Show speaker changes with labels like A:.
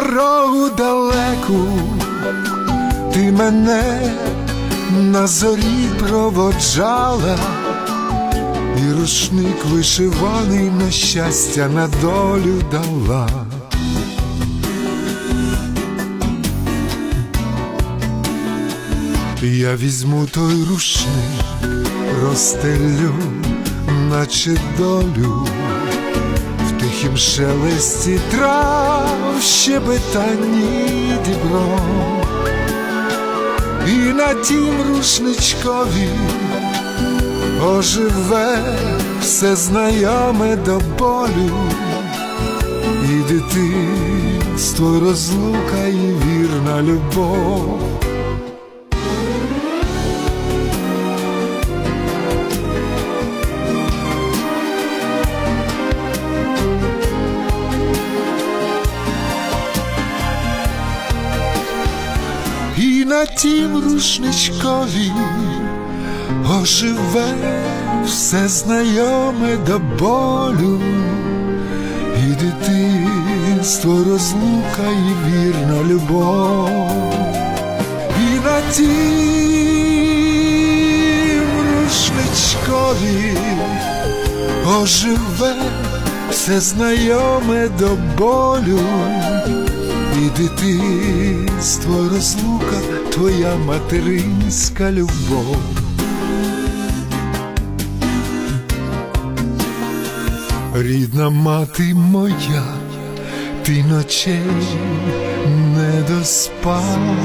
A: дорогу далеку ти мене на зорі проводжала, і рушник вишиваний на щастя на долю дала. Я візьму той рушник, розстелю, наче долю, тихім шелесті трав щебетанні дібро, і на тім рушничкові оживе все знайоме до болю, і дитинство розлука і вірна любов. І на тім рушничкові оживе все знайоме до болю, і дитинство розлука і вірна любов, і на тім рушничкові оживе все знайоме до болю дитинство розлука, твоя материнська любов. Рідна мати моя, ти ночей не доспала.